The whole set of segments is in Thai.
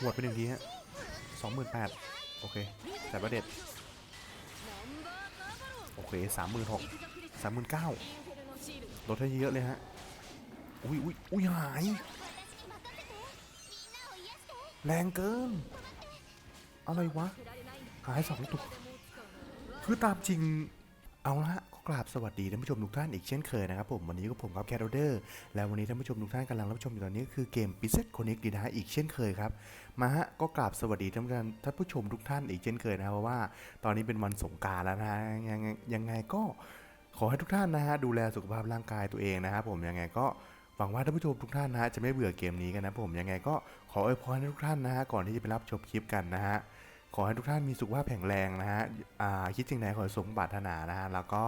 หวดไปหนึ่งทีฮะสองหมื่นแปดโอเคแต่ประเด็ดโอเคสามหมื่นหกสามหมื่นเก้าลดให้เยอะเลยฮะ อุ้ยอุ้ยอุ้ยหาย แรงเกิน อะไรวะ หายสองตัว คือตามจริง เอาละ ฮะก็กราบสวัสดีท่านผู้ชมทุกท่านอีกเช่นเคยนะครับผมวันนี้ก็ผมครับแคทเดอร์แล้ววันนี้ท่านผู้ชมทุกท่านกำลังรับชมอยู่ตอนนี้ก็คือเกม p i z z e t Connect ดีนะอีกเช่นเคยครับมาฮะก็กราบสวัสดีท่านผู้ชมท่านผู้ชมทุกท่านอีกเช่นเคยนะครับเพราะว่าตอนนี้เป็นวันสงการแล้วนะฮะยังไงยังไงก็ขอให้ทุกท่านนะฮะดูแลสุขภาพร่างกายตัวเองนะครับผมยังไงก็หวังว่าท่านผู้ชมทุกท่านนะฮะจะไม่เบื่อเกมนี้กันนะผมยังไงก็ขออวยพรให้ทุกท่านนะฮะก่อนที่จะไปรับชมคลิปกันนะฮะ ขอให้ทุกท่านมีสุขภาพแข็งแรงนะฮะคิดสิ่งใดขอให้สมปรารถนานะฮะ แล้วก็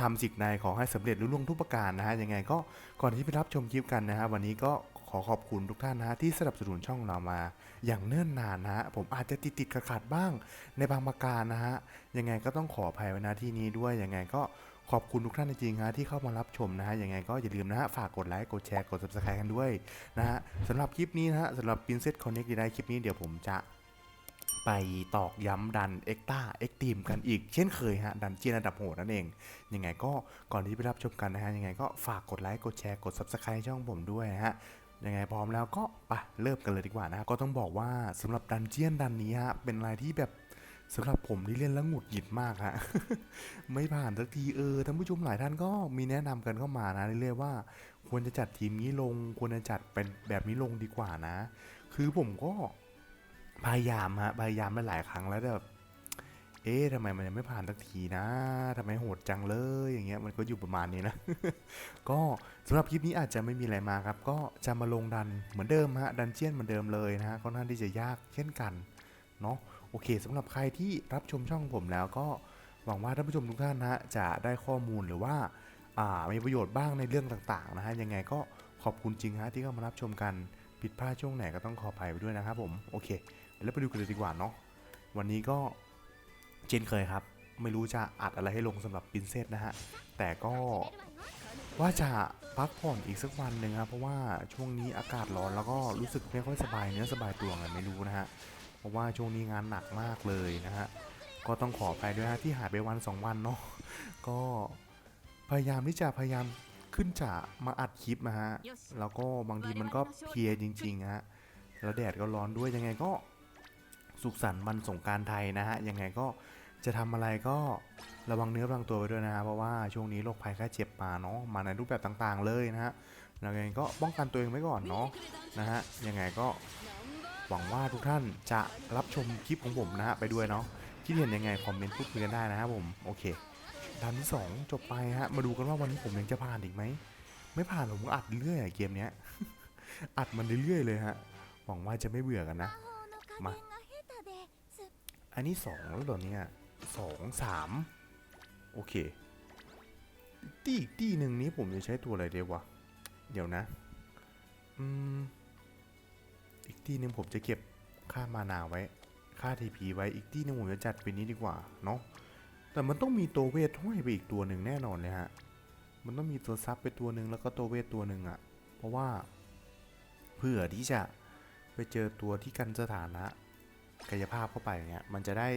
ทำสิ่งใดขอให้สำเร็จรุ่ล่วงทุกประการนะฮะ ยังไงก็ก่อนที่ไปรับชมคลิปกันนะฮะ วันนี้ก็ขอขอบคุณทุกท่านนะฮะที่สนับสนุนช่องเรามา อย่างเนิ่นนานนะฮะ ผมอาจจะติดติดขัดๆบ้างในบางประการนะฮะ ยังไงก็ต้องขออภัยไว้ณที่นี้ด้วย ยังไงก็ขอบคุณทุกท่านจริงๆฮะที่เข้ามารับชมนะฮะยังไงก็อย่าลืมนะฮะฝากกดไลค์กดแชร์กด subscribe กันด้วยนะฮะสำหรับคลิปนี้นะฮะสำหรับ Princess Connect ได้คลิปนี้เดี๋ยวผมจะ ไปตอกย้ำดันเอ็กต้าเอ็กตีมกันอีกเช่นเคยฮะ ดันเจียนระดับโหดนั่นเอง ยังไงก็ก่อนที่ไปรับชมกันนะฮะ ยังไงก็ฝากกดไลค์ กดแชร์ กด Subscribe ช่องผมด้วยนะฮะยังไงพร้อมแล้วก็ไปเริ่มกันเลยดีกว่านะฮะก็ต้องบอกว่าสำหรับดันเจียนดันนี้ฮะเป็นอะไรที่แบบสำหรับผมที่เล่นแล้วหงุดหงิดมากฮะไม่ผ่านสักทีเออท่านผู้ชมหลายท่านก็มีแนะนำกันเข้ามานะเรื่อยๆว่า ควรจะจัดทีมนี้ลง ควรจะจัดเป็นแบบนี้ลงดีกว่านะ คือผมก็ พยายามฮะพยายามมาหลายครั้งแล้วแต่แบบเอ๊ะทำไมมันยังไม่ผ่านสักทีนะทำไมโหดจังเลยอย่างเงี้ยมันก็อยู่ประมาณนี้นะ ก็สำหรับคลิปนี้อาจจะไม่มีอะไรมาครับ ก็จะมาลงดันเหมือนเดิมฮะดันเจียนเหมือนเดิมเลยนะฮะค่อนข้างที่จะยากเช่นกันเนาะโอเคสำหรับใครที่รับชมช่องผมแล้วก็หวังว่าท่านผู้ชมทุกท่านนะฮะจะได้ข้อมูลหรือว่าอ่ามีประโยชน์บ้างในเรื่องต่างๆนะฮะยังไงก็ขอบคุณจริงฮะที่เข้ามารับชมกันผิดพลาดช่วงไหนก็ต้องขออภัยไปด้วยนะครับผมโอเค แล้วไปดูกันเลยดีกว่าเนาะวันนี้ก็เช่นเคยครับ ไม่รู้จะอัดอะไรให้ลงสำหรับปินเซตนะฮะ แต่ก็ว่าจะพักผ่อนอีกสักวันหนึ่งครับ เพราะว่าช่วงนี้อากาศร้อนแล้วก็รู้สึกไม่ค่อยสบายเนื้อสบายตัวไงไม่รู้นะฮะ เพราะว่าช่วงนี้งานหนักมากเลยนะฮะ ก็ต้องขอไปด้วยนะที่หายไปวันสองวันเนาะ ก็พยายามที่จะพยายามขึ้นจะมาอัดคลิปนะฮะ แล้วก็บางทีมันก็เพลียจริงๆฮะ แล้วแดดก็ร้อนด้วยยังไงก็ สุขสันต์วันสงการไทยนะฮะยังไงก็จะทำอะไรก็ระวังเนื้อระวังตัวไปด้วยนะฮะเพราะว่าช่วงนี้โรคภัยแค่เจ็บมาเนาะมาในรูปแบบต่างๆเลยนะฮะแล้วยังไงก็ป้องกันตัวเองไว้ก่อนเนาะนะฮะยังไงก็หวังว่าทุกท่านจะรับชมคลิปของผมนะฮะไปด้วยเนาะคิดเห็นยังไงคอมเมนต์พูดคุยกันได้นะครับผมโอเคด่านที่สองจบไปฮะมาดูกันว่าวันนี้ผมยังจะผ่านอีกไหมไม่ผ่านผมก็อัดเรื่อยอะเกมเนี้ยอัดมันเรื่อยเลยฮะหวังว่าจะไม่เบื่อกันนะま อันนี้สองแล้วเหรอเนี่ยสองสามโอเค ตีอีกตีหนึ่งนี้ผมจะใช้ตัวอะไรเดียววะ เดี๋ยวนะ อืม อีกตีหนึ่งผมจะเก็บค่ามานาไว้ ค่าทีพีไว้ อีกตีหนึ่งผมจะจัดเป็นนี้ดีกว่าเนาะ แต่มันต้องมีตัวเวทห้อยไปอีกตัวหนึ่งแน่นอนเลยฮะ มันต้องมีตัวซับไปตัวหนึ่งแล้วก็ตัวเวทตัวหนึ่งอะเพราะว่าเพื่อที่จะไปเจอตัวที่กันสถานะ กายภาพเข้าไปเงี้ยมันจะได้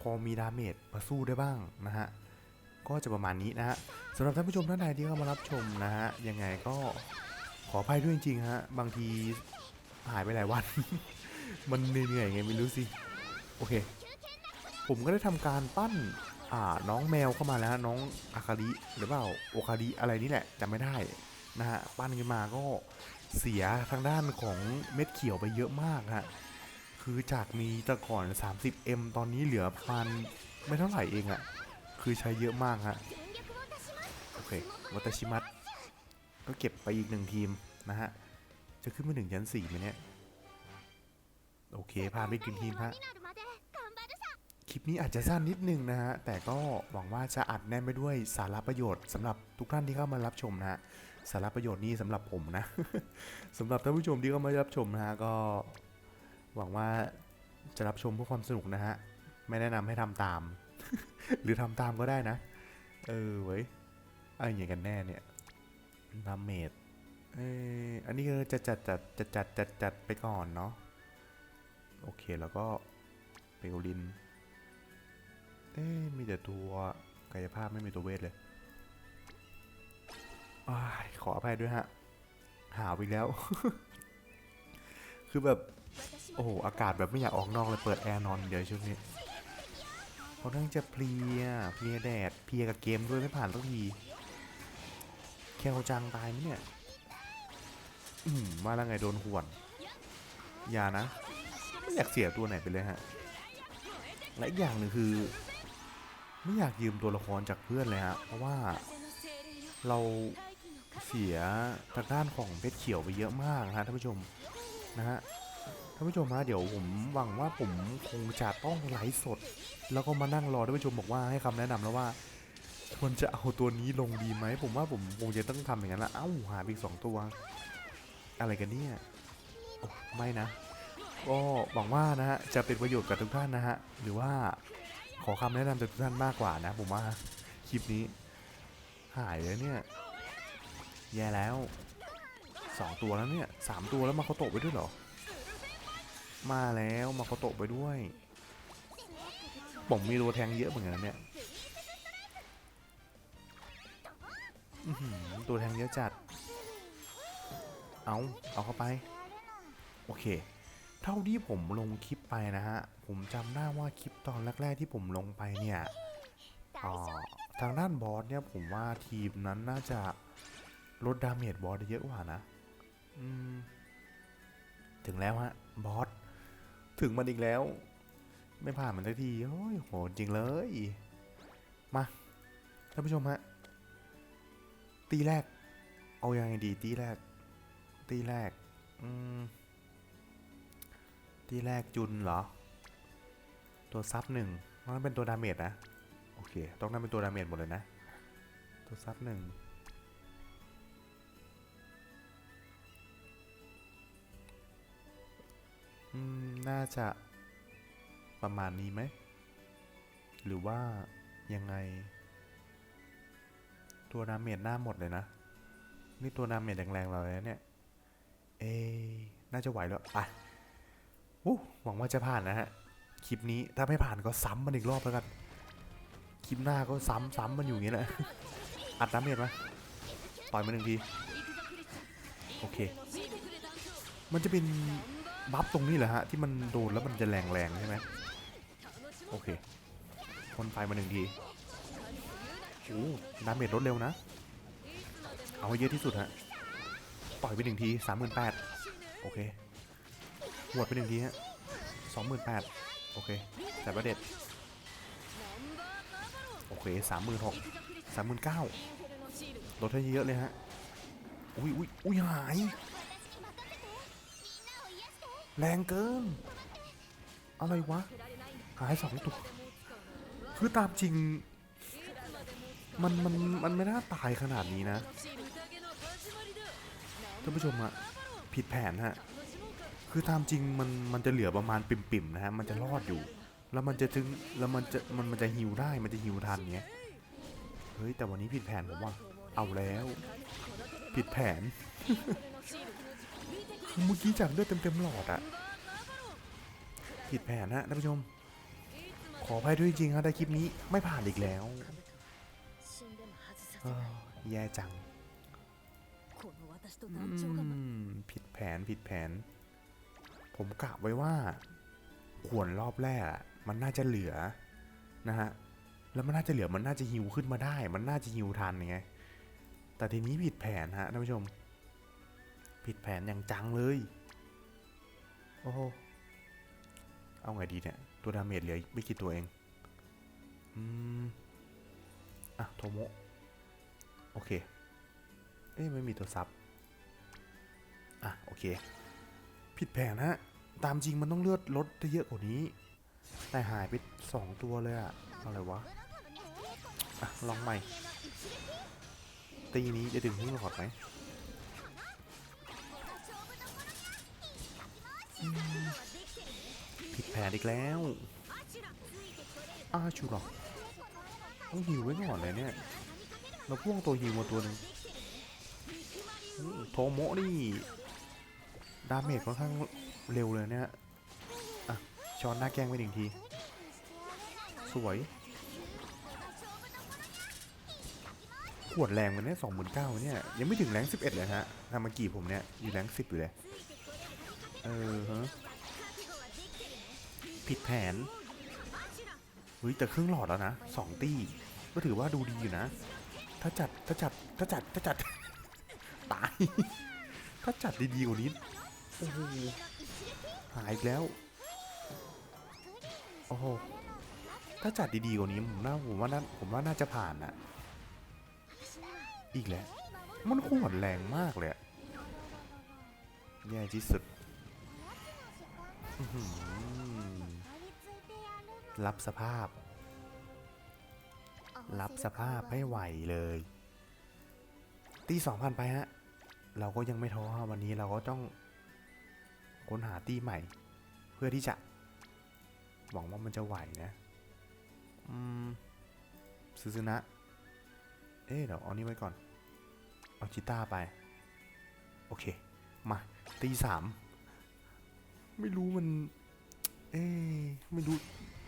พอมีดาเมจมาสู้ได้บ้างนะฮะก็จะประมาณนี้นะฮะสำหรับท่านผู้ชมท่านใดที่เข้ามารับชมนะฮะยังไงก็ขออภัยด้วยจริงๆฮะบางทีหายไปหลายวัน มันเหนื่อยไงไม่รู้สิโอเค ผมก็ได้ทำการปั้นอ่าน้องแมวเข้ามาแล้วน้องอาคาริหรือเปล่าโอคาริอะไรนี่แหละจำไม่ได้นะฮะปั้นขึ้นมาก็เสียทางด้านของเม็ดเขียวไปเยอะมากฮะ คือจากมีแต่ก่อน 30M ตอนนี้เหลือประมาณไม่เท่าไหร่เองอะคือใช้เยอะมากฮะ โอเควัตชิมัตก็เก็บไปอีกหนึ่งทีมนะฮะ จะขึ้นมาถึงชั้น4ไหมเนี่ย โอเค พาไปกหนึ่งทีมฮะ คลิปนี้อาจจะสั้นนิดนึงนะฮะ แต่ก็หวังว่าจะอัดแน่นไปด้วยสาระประโยชน์สำหรับทุกท่านที่เข้ามารับชมนะฮะ สาระประโยชน์นี้สำหรับผมนะสำหรับท่านผู้ชมที่เข้ามารับชมนะฮะก็ หวังว่าจะรับชมเพื่อความสนุกนะฮะ ไม่แนะนำให้ทำตาม หรือทำตามก็ได้นะ เออเว้ยอะไรอย่างกันแน่เนี่ยดาเมจเอออันนี้ก็จะจัดจัดจัดจัดจัดจัดไปก่อนเนาะโอเคแล้วก็เปโกลิน เอ๊ะมีแต่ตัวกายภาพไม่มีตัวเวทเลยอขออภัยด้วยฮะ หาวอีกแล้ว คือแบบ โอ้โห อากาศแบบไม่อยากออกนอกเลยเปิดแอร์นอนเดี๋ยวช่วงนี้เพราะนื่งจะเพลียเพลียแดดเพลียกับเกมด้วยไม่ผ่านสักทีแควจังตายไหมเนี่ย อืมมาแล้วไงโดนหวนอย่านะ ไม่อยากเสียตัวไหนไปเลยฮะ และอีกอย่างหนึ่งคือ ไม่อยากยืมตัวละครจากเพื่อนเลยฮะ เพราะว่าเราเสียทางด้านของเพชรเขียวไปเยอะมากนะท่านผู้ชมนะฮะ ท่านผู้ชมฮะเดี๋ยวผมหวังว่าผมคงจะต้องไลฟ์สด แล้วก็มานั่งรอท่านผู้ชมบอกว่าให้คำแนะนำแล้วว่าควรจะเอาตัวนี้ลงดีไหมผมว่าผมคงจะต้องทำอย่างนั้นละเอ้าหาอีกสองตัว อะไรกันเนี่ยไม่นะ ก็หวังว่านะฮะจะเป็นประโยชน์กับทุกท่านนะฮะหรือว่าขอคำแนะนำจากทุกท่านมากกว่านะ ผมว่าคลิปนี้ หายเลยเนี่ย แย่แล้วสองตัวแล้วเนี่ยสามตัวแล้วมาเขาตะไปด้วยเหรอ มาแล้วมาเขาโตะไปด้วยผมมีตัวแทงเยอะเหมือนกันเนี่ยตัวแทงเยอะจัด เอาเอาเข้าไป โอเค เท่าที่ผมลงคลิปไปนะฮะ ผมจำได้ว่าคลิปตอนแรกๆที่ผมลงไปเนี่ยทางด้านบอสเนี่ยผมว่าทีมนั้นน่าจะลดดาเมจบอสได้เยอะกว่านะ ถึงแล้วฮะ บอส ถึงมันอีกแล้ว ไม่ผ่านมันสักทีโอ้ยโหดจริงเลย มาท่านผู้ชมฮะตีแรก เอายังไงดีตีแรก ตีแรกอืมตีแรกจุนเหรอ ตัวซับหนึ่งมันเป็นตัวดาเมจนะ โอเค ต้องนั่นเป็นตัวดาเมจหมดเลยนะ ตัวซับหนึ่ง อืม น่าจะประมาณนี้ไหม หรือว่ายังไง ตัวดาเมจหน้าหมดเลยนะ นี่ตัวดาเมจแรงๆเราเลยนะเนี่ย เอ น่าจะไหวแล้วไปอู้หวังว่าจะผ่านนะฮะ คลิปนี้ถ้าไม่ผ่านก็ซ้ำมันอีกรอบแล้วกัน คลิปหน้าก็ซ้ำซ้ำมันอยู่อย่างนี้แหละ อัดน้ำเมจมต่อยมาหนึ่งที โอเค มันจะเป็น บัฟตรงนี้เหรอฮะ ที่มันโดนแล้วมันจะแรงแรงๆใช่ไหมโอเคพ่นไฟมาหนึ่งทีโอ้น้ำเมจลดเร็วนะ เอาให้เยอะที่สุดฮะต่อยไปหนึ่งทีสามหมื่นแปดโอเคหวดไปหนึ่งทีฮะสองหมื่นแปดโอเคแต่ประเด็ดโอเคสามหมื่นหกสามหมื่นเก้าลดให้เยอะเลยฮะ อุ้ยอุ้ยอุ้ยหาย แรงเกิน อะไรวะ หายสองตัว คือตามจริง มันมันมันไม่น่าตายขนาดนี้นะท่านผู้ชมอะผิดแผนฮะ คือตามจริงมันมันจะเหลือประมาณปิ่มๆนะฮะ มันจะรอดอยู่ แล้วมันจะถึง แล้วมันจะมันมันจะฮิวได้ มันจะฮิวทันเงี้ย เฮ้ยแต่วันนี้ผิดแผนผมว่า เอาแล้ว ผิดแผน คือเมื่อกี้จากเลือดเต็มๆหลอดอะผิดแผนฮะท่านผู้ชม ขออภัยด้วยจริงๆฮะได้คลิปนี้ไม่ผ่านอีกแล้วเอ้อแย่จังอืมผิดแผนผิดแผน ผมกะไว้ว่าขวนรอบแรกอะมันน่าจะเหลือนะฮะแล้วมันน่าจะเหลือมันน่าจะฮิวขึ้นมาได้ มันน่าจะฮิวทันไงแต่ทีนี้ผิดแผนฮะท่านผู้ชม ผิดแผนอย่างจังเลย โอ้โห เอาไงดีเนี่ย ตัวดาเมจเหลือไม่กี่ตัวเอง อืม อะ โทโมะ โอเค เอ้ยไม่มีตัวซับ อะ โอเค ผิดแผนฮะ ตามจริงมันต้องเลือดลดได้เยอะกว่านี้ แต่หายไปสองตัวเลยอะอะไรวะ อะ ลองใหม่ ตีนี้จะดึงให้หลอดไหม ผิดแผนอีกแล้วอาชูหรอกต้องหิวไว้ก่อนเลยเนี่ย เราพ่วงตัวหิวมาตัวหนึ่งโทโมะนี่ดาเมจค่อนข้างเร็วเลยเนี่ยอะช้อนหน้าแกงไปหนึ่งที สวยขวดแรงมันเนี่ยสองหมื่นเก้าเนี่ย ยังไม่ถึงแรงสิบเอ็ดเลยฮะทามากี่ผมเนี่ย อยู่แรงสิบอยู่เลย เออฮะผิดแผนเฮ้ยแต่ครึ่งหลอดแล้วนะสองตี้ก็ถือว่าดูดีอยู่นะ ถ้าจัดถ้าจัดถ้าจัดถ้าจัดตายถ้าจัดดีๆกว่านี้โอ้โหหายอีกแล้วโอ้โหถ้าจัดดีๆกว่านี้ผมน่าผมว่าน่าผมว่าน่าจะผ่านอะอีกแล้ว มันขวดแรงมากเลยแย่ที่สุด รับสภาพ รับสภาพให้ไหวเลยตีสองพันไปฮะ เราก็ยังไม่ท้อฮะวันนี้เราก็ต้องค้นหาตีใหม่ เพื่อที่จะ หวังว่ามันจะไหวนะ อืมซูซูนะ เอ๊ะเดี๋ยวเอานี้ไว้ก่อน เอาจิต้าไป โอเค มาตีสาม ไม่รู้มัน เอ๊ไม่รู้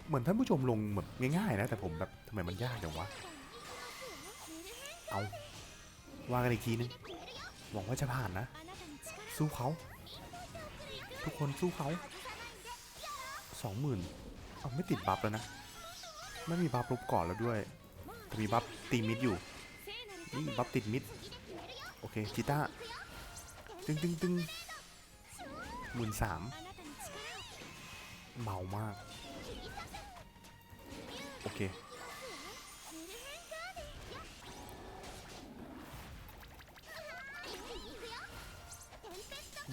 เหมือนท่านผู้ชมลงแบบง่ายๆนะ แต่ผมแบบทำไมมันยากจังวะ เอา ว่ากันอีกทีนึง หวังว่าจะผ่านนะ สู้เขา ทุกคนสู้เขาสองหมื่นเอาไม่ติดบัฟแล้วนะ ไม่มีบัฟลบก่อนแล้วด้วยแต่มีบัฟตีมิดอยู่ นี่บัฟติดมิด โอเคจิต้า ตึงตึงตึงหมื่นสาม เมามาก โอเค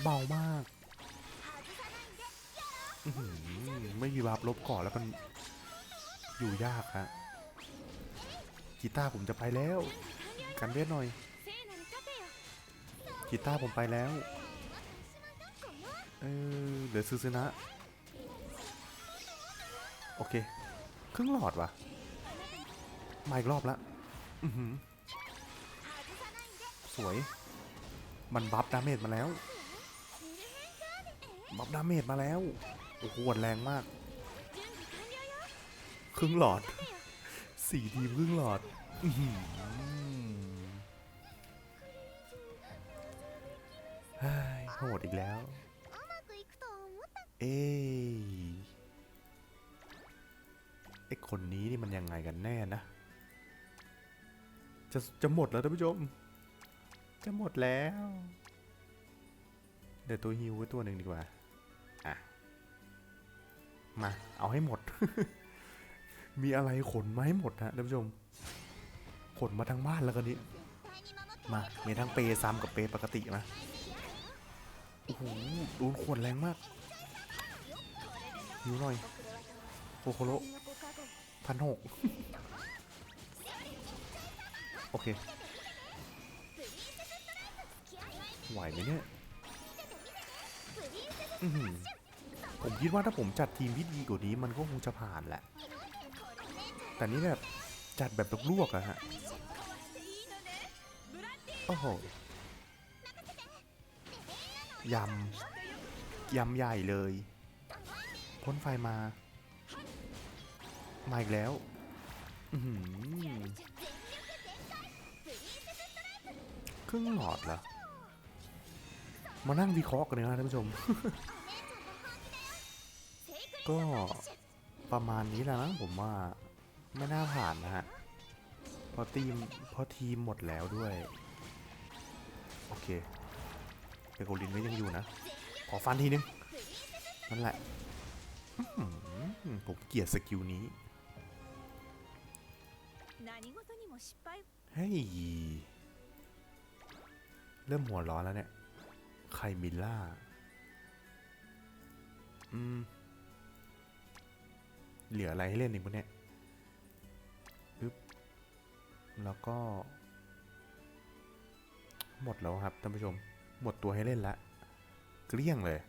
เบามาก ไม่มีบัฟลบก่อนแล้วมันอยู่ยากฮะกีตาร์ผมจะไปแล้ว กันเวทหน่อยกีตาร์ผมไปแล้ว เออเหลือซูซูนะ โอเค ครึ่งหลอดวะมาอีกรอบละอือหือสวย มันบัฟดาเมจมาแล้ว บัฟดาเมจมาแล้ว โอ้โหแรงมาก ครึ่งหลอด สี่ทีมครึ่งหลอดอื้อหือโหดอีกแล้ว คนนี้นี่มันยังไงกันแน่นะ จะจะหมดแล้วท่านผู้ชม จะหมดแล้ว เดี๋ยวตัวฮิวไว้ตัวหนึ่งดีกว่า อะ มาเอาให้หมด มีอะไรขนมาให้หมดนะท่านผู้ชม ขนมาทั้งบ้านแล้วกันนี้ มา มีทั้งเปย์ซ้ำกับเปย์ปกติมาโอ้โหโดนขวดแรงมากหิวหน่อยโคโคโร พันหกโอเค ไหวไหมเนี่ยอื้อหือผมคิดว่าถ้าผมจัดทีมที่ดีกว่านี้มันก็คงจะผ่านแหละ แต่นี่แบบจัดแบบลวกๆอะฮะ โอ้โห ยำ ยำใหญ่เลยพ่นไฟมา มาอีกแล้วอือหือครึ่งหลอดเหรอ มานั่งวิเคราะห์กันเลยนะท่านผู้ชม ก็ประมาณนี้แหละนะผมว่าไม่น่าผ่านนะฮะเพราะทีมเพราะทีมหมดแล้วด้วย โอเคเปโกลินก็ยังอยู่นะ ขอฟันทีนึง นั่นแหละอื้อหือผมเกลียดสกิลนี้ เฮ้ยเริ่มหัวร้อนแล้วเนี่ยไคมิลล่า อืม เหลืออะไรให้เล่นอีกปะเนี่ยปึ๊บ แล้วก็ หมดแล้วครับท่านผู้ชม หมดตัวให้เล่นละ เกลี้ยงเลย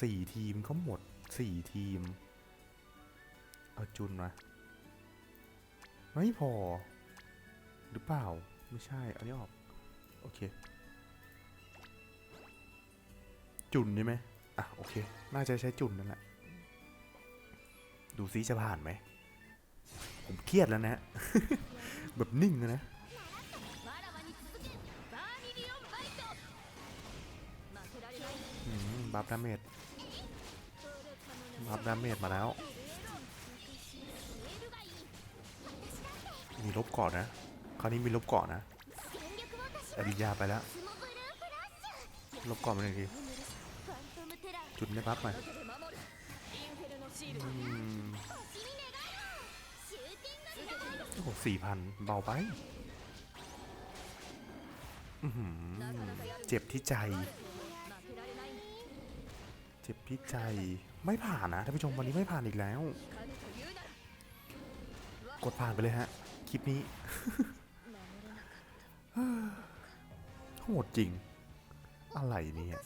สี่ทีมเขาหมดสี่ทีม เอาจุนมา ไม่พอ หรือเปล่า ไม่ใช่ อันนี้ออก โอเค จุนใช่ไหมอะ โอเค น่าจะใช้จุนนั่นแหละ ดูซิจะผ่านไหม ผมเครียดแล้วนะ แบบนิ่งนะ บัฟดาเมจบัฟดาเมจมาแล้ว มีลบก่อนนะ คราวนี้มีลบก่อนนะอริยาไปแล้ว ลบก่อนมาหนึ่งที จุดในพับมาโอ้โหสี่พันเบาไปเจ็บที่ใจ เจ็บที่ใจ ไม่ผ่านนะท่านผู้ชมวันนี้ไม่ผ่านอีกแล้ว กดผ่านไปเลยฮะ ลิปนี้โหดจริง อะไรเนี่ย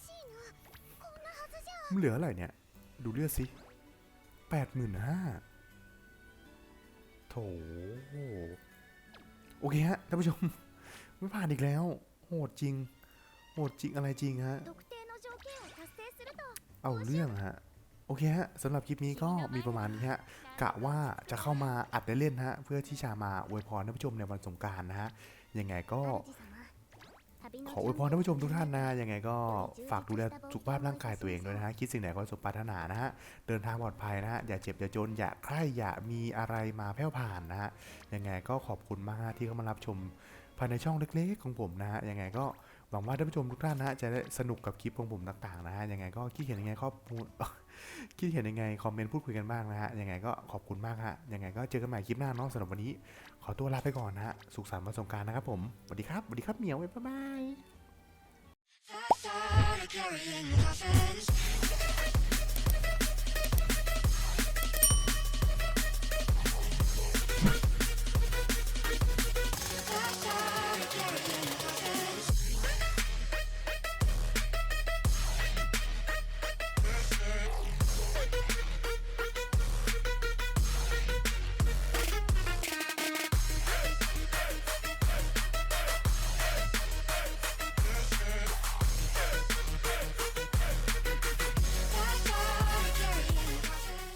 เหลืออะไรเนี่ย ดูเลือดสิแปดหมื่นห้าโถโอเคฮะท่านผู้ชม ไม่ผ่านอีกแล้ว โหดจริง โหดจริงอะไรจริงฮะ เอาเรื่องฮะ โอเคฮะสำหรับคลิปนี้ก็มีประมาณนี้ฮะกะว่าจะเข้ามาอัดเล่นๆฮะเพื่อที่จะมาอวยพรท่านผู้ชมในวันสงกรารนะฮะยังไงก็ขออวยพรท่านผู้ชมทุกท่านนะยังไงก็ฝากดูแลสุขภาพร่างกายตัวเองด้วยนะฮะคิดสิ่งไหนก็สมปรารถนานะฮะเดินทางปลอดภัยนะฮะอย่าเจ็บอย่าจนอย่าใคร่อย่ามีอะไรมาแผ่วผ่านนะฮะยังไงก็ขอบคุณมากฮะที่เข้ามารับชมภายในช่องเล็กๆของผมนะฮะยังไงก็หวังว่าท่านผู้ชมทุกท่านนะฮะจะได้สนุกกับคลิปของผมต่างๆนะฮะยังไงก็คิดเห็นยังไงข้อมูล คิดเห็นยังไง คอมเมนต์พูดคุยกันบ้างนะฮะ ยังไงก็ขอบคุณมากฮะ ยังไงก็เจอกันใหม่คลิปหน้าเนาะสำหรับวันนี้ ขอตัวลาไปก่อนนะฮะ สุขสันต์วันสงกรารนะครับผม สวัสดีครับ สวัสดีครับเหมียวบ๊ายบาย